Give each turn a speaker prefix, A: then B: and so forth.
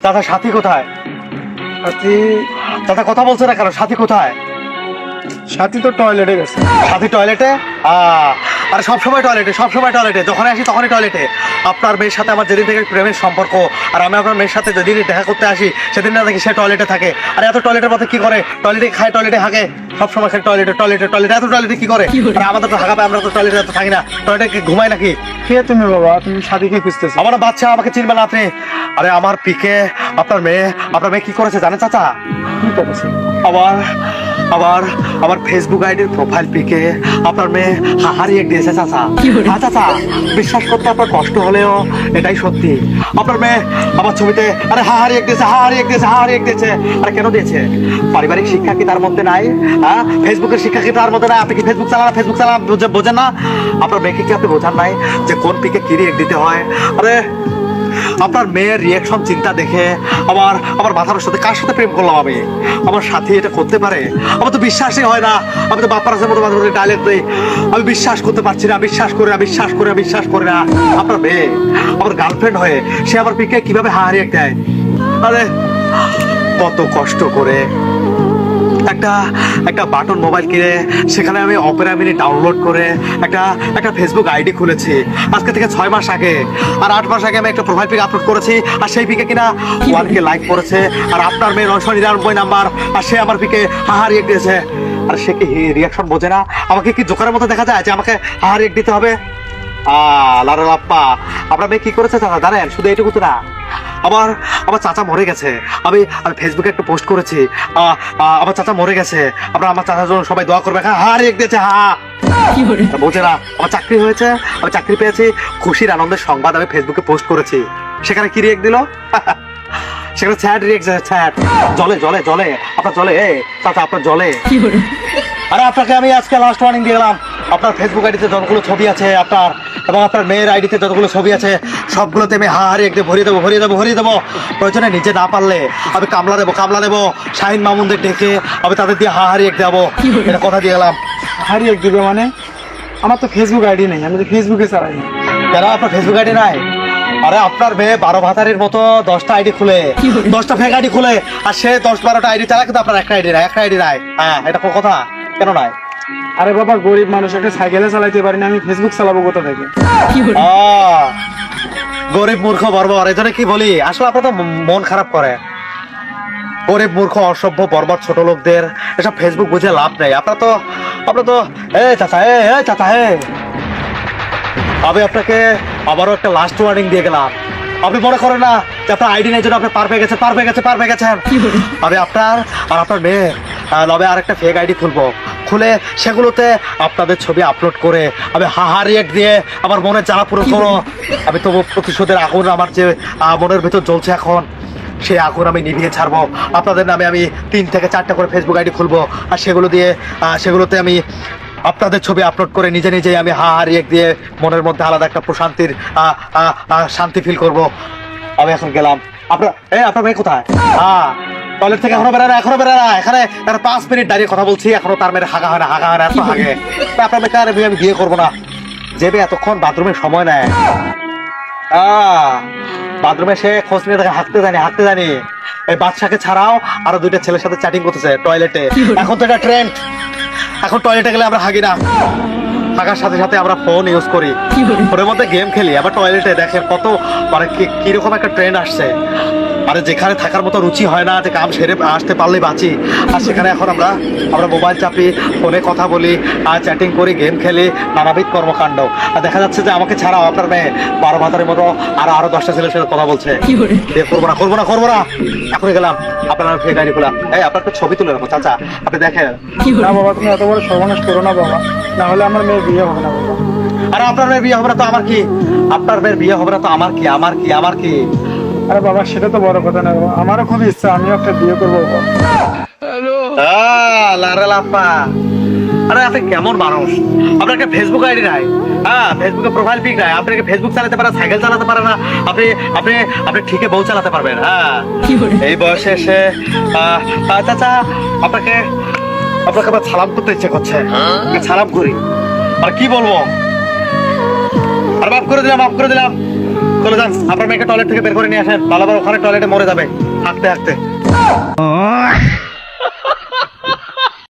A: দাদা সাথী কোথায়?
B: সাথী?
A: দাদা কথা বলছে না কেন? সাথী কোথায়?
B: সাথী তো টয়লেটে গেছে।
A: সাথী টয়লেটে আরে সবসময় টয়লেটে সবসময় টয়লেটে যখন আসি তখনই টয়লেটে আপনার মেয়ের সাথে আমার যেদিন থেকে প্রেমের সম্পর্ক আর আমি আপনার মেয়ের সাথে যেদিন দেখা করতে আসি সেদিন না দেখি সে টয়লেটে থাকে। আর এত টয়লেটের মধ্যে কি করে? টয়লেটে খায় টয়লেটে হাগে সবসময় খালি টয়লেটে টয়লেটে টয়লেটে এত টয়লেটে কি করে? আমাদের তো হাগাবে আমরা তো টয়লেটে এত থাকি না। টয়লেটে কি ঘুমাই নাকি?
B: কে তুমি বাবা? তুমি সাদিকে খুঁজতেছো।
A: আমার বাচ্চা আমাকে চিনবে না আপনি। আরে আমার পিকে আপনার মেয়ে আপনার মেয়ে কি করেছে জানে চাচা?
B: কি করেছে?
A: আবার আবার আমার ফেসবুক আইডির প্রোফাইল পিকে আপনার মেয়ে হা- হারিয়ে দিয়েছে চাচা। হ্যাঁ চাচা বিশ্বাস করতে আপনার কষ্ট হলেও এটাই সত্যি। আপনার মেয়ে আমার ছবিতে আরে হা হারিয়ে দিয়েছে হা হারিয়ে দিয়েছে হা হারিয়ে দিয়েছে আরে কেন দিয়েছে? পারিবারিক শিক্ষা কি তার মধ্যে নাই? হ্যাঁ? ফেসবুকের শিক্ষা কি তার মধ্যে নাই? আপনি কি ফেসবুক চালান ফেসবুক চালান বুঝে- বোঝেন না? আপনার মেয়েকে কি আপনি বোঝান নাই যে কোন পিকে কি রিয়েক্ট দিতে হয়? আরে আপনার মেয়ের রিয়াকশন চিন্তা দেখে আমার আমার মাথার সাথে কার সাথে প্রেম করলাম আমি? আমার সাথী এটা করতে পারে? আমার তো বিশ্বাসই হয় না। আমি তো বাপ্পার কাছে মতো মাঝে মাঝে ডায়লগ দিই। আমি বিশ্বাস করতে পারছি না, বিশ্বাস করে না, বিশ্বাস করে না, বিশ্বাস করে না। আপনার মেয়ে, আমার গার্লফ্রেন্ড হয়ে সে আমার পিকে কীভাবে হারিয়ে দেয়? আরে, কত কষ্ট করে একটা একটা বাটন মোবাইল কিনে, সেখানে আমি অপেরা মিনি ডাউনলোড করে একটা একটা ফেসবুক আইডি খুলেছি। আজকে থেকে ছয় মাস আগে। আর আট মাস আগে আমি একটা প্রোফাইল পিক আপলোড করেছি, আর সেই পিকে কিনা ওয়ান কে লাইক করেছে আর আপনার মেয়ে নয়শো নিরানব্বই নাম্বার, আর সে আমার পিকে হাহার হাহারিয়ে দিয়েছে। আর সে কি রিয়াকশন বোঝে না? আমাকে কি জোকারের মতো দেখা যায় যে আমাকে হাহারিয়ে দিতে হবে? আহ, লারা লাপ্পা। আপনার মেয়ে কি করেছে জানেন শুধু এইটুকু তো না। আমার আমার চাচা মরে গেছে। আমি আমি ফেসবুকে একটা পোস্ট করেছি। আমার চাচা মরে গেছে। আপনারা আমার চাচার জন্য সবাই দোয়া করবে। হ্যাঁ হা রেখ দিয়েছে হা বোঝে না আমার চাকরি হয়েছে আমি চাকরি পেয়েছি। খুশির আনন্দের সংবাদ আমি ফেসবুকে পোস্ট করেছি। সেখানে কি রিয়েক্ট দিল? সেখানে স্যাড রিয়েক্ট স্যাড জলে জলে জলে। আপনার জলে এ চাচা আপনার জলে। আরে আপনাকে আমি আজকে লাস্ট ওয়ার্নিং দিয়ে গেলাম। আপনার ফেসবুক আইডিতে যতগুলো ছবি আছে আপনার এবং আপনার মেয়ের আইডিতে যতগুলো ছবি আছে সবগুলোতে আমি হাহারি একদম ভরিয়ে দেবো ভরিয়ে দেবো ভরিয়ে দেবো। প্রয়োজনে নিজে না পারলে আমি কামলা দেবো কামলা দেবো শাহিন মামুনদের ডেকে আমি তাদের দিয়ে হাহারি এক দেবো। এটা কথা দিয়ে গেলাম।
B: হারিয়ে দিবে মানে? আমার তো ফেসবুক আইডি নেই আমি তো ফেসবুকে চালাই না।
A: কেন আপনার ফেসবুক আইডি নাই? আরে আপনার মেয়ে বারো ভাতারের মতো দশটা আইডি খুলে দশটা ফেক আইডি খুলে আর সে দশ বারোটা আইডি চালা কিন্তু আপনার একটা আইডি নাই একটা আইডি নাই। হ্যাঁ এটা কোন কথা? কেন নাই?
B: আরে বাবা গরিব মানুষ একটা সাইকেলে চালাইতে পারি না আমি ফেসবুক চালাবো কোথা থেকে?
A: গরিব মূর্খ বর্বর এই জন্য কি বলি? আসলে আপনার তো মন খারাপ করে। গরিব মূর্খ অসভ্য বর্বর ছোট লোকদের এসব ফেসবুক বুঝে লাভ নেই। আপনার তো আপনার তো এ চাচা এ এ চাচা এ আমি আপনাকে আবারও একটা লাস্ট ওয়ার্নিং দিয়ে গেলাম। আপনি মনে করেন না যে আপনার আইডি নেই জন্য আপনি পার পেয়ে গেছেন পার পেয়ে গেছে পার পেয়ে গেছেন। আমি আপনার আর আপনার মেয়ে লবে আর একটা ফেক আইডি খুলবো। খুলে সেগুলোতে আপনাদের ছবি আপলোড করে আমি হাহা রিয়েক্ট দিয়ে আমার মনে জ্বালা পুরো করো আমি তবু প্রতিশোধের আগুন আমার যে মনের ভেতর জ্বলছে এখন সেই আগুন আমি নিভিয়ে ছাড়বো। আপনাদের নামে আমি তিন থেকে চারটা করে ফেসবুক আইডি খুলবো আর সেগুলো দিয়ে সেগুলোতে আমি আপনাদের ছবি আপলোড করে নিজে নিজেই আমি হা হা রিয়েক্ট দিয়ে মনের মধ্যে আলাদা একটা প্রশান্তির শান্তি ফিল করব। আমি এখন গেলাম। আপনার এই আপনার মেয়ে কোথায়? হ্যাঁ। টয়লেট থেকে এখনও বেরোয় এখনও বেরোয় এখানে এখানে পাঁচ মিনিট দাঁড়িয়ে কথা বলছি এখনও তার মেয়ের হাগা হয় না হাগা হয় না এত হাগে। আপনার মেয়েকে আর আমি বিয়ে করব না। যে মেয়ে এতক্ষণ বাথরুমে সময় নেয়। বাথরুমে সে খোঁজ নিয়ে দেখে হাঁকতে জানি হাঁকতে জানি। এই বাদশাকে ছাড়াও আরও দুইটা ছেলের সাথে চ্যাটিং করতেছে টয়লেটে। এখন তো এটা ট্রেন্ড এখন টয়লেটে গেলে আমরা হাগি না। হাগার সাথে সাথে আমরা ফোন ইউজ করি। ফোনের মধ্যে গেম খেলি। আবার টয়লেটে দেখেন কত মানে কি- কীরকম একটা ট্রেন্ড আসছে। মানে যেখানে থাকার মতো রুচি হয় না যে কাম সেরে আসতে পারলেই বাঁচি। আর সেখানে এখন আমরা আমরা মোবাইল চাপি ফোনে কথা বলি আর চ্যাটিং করি গেম খেলি নানাবিধ কর্মকাণ্ড। আর দেখা যাচ্ছে যে আমাকে ছাড়াও আপনার মেয়ে বারো ভাতারের মতো আরও আরও দশটা ছেলের সাথে কথা বলছে। করব না করব না করব না। এখনই গেলাম। আপনার ফেক আইডি খোলা। এই আপনার একটা ছবি তুলে রাখো চাচা। আপনি দেখেন।
B: না বাবা তুমি এত বড় সর্বনাশ করো না বাবা। না হলে আমার মেয়ের বিয়ে হবে না বাবা।
A: আরে আপনার মেয়ের বিয়ে হবে না তো আমার কি? আপনার মেয়ের বিয়ে হবে না তো আমার কি? আমার কি? আমার কি?
B: আরে বাবা সেটা তো বড় কথা না। আমারও খুব ইচ্ছা আমিও একটা বিয়ে করব।
A: লাপ্পা। আরে আপনি কেমন মানুষ? আপনার একটা ফেসবুক আইডি নাই। হ্যাঁ ফেসবুকে প্রোফাইল পিক নাই। আপনি কি ফেসবুক চালাতে পারেন সাইকেল চালাতে পারেন না। আপনি আপনি আপনি ঠিকই বউ চালাতে পারবেন হ্যাঁ। এই বয়সে এসে চাচা আপনাকে আপনাকে আবার সালাম করতে ইচ্ছে করছে। আপনাকে সালাম করি। আর কি বলব? আর মাফ করে দিলাম মাফ করে দিলাম। চলে যান। আপনার মেয়েকে টয়লেট থেকে বের করে নিয়ে আসেন। ভালো ওখানে টয়লেটে মরে যাবে। হাঁকতে হাঁকতে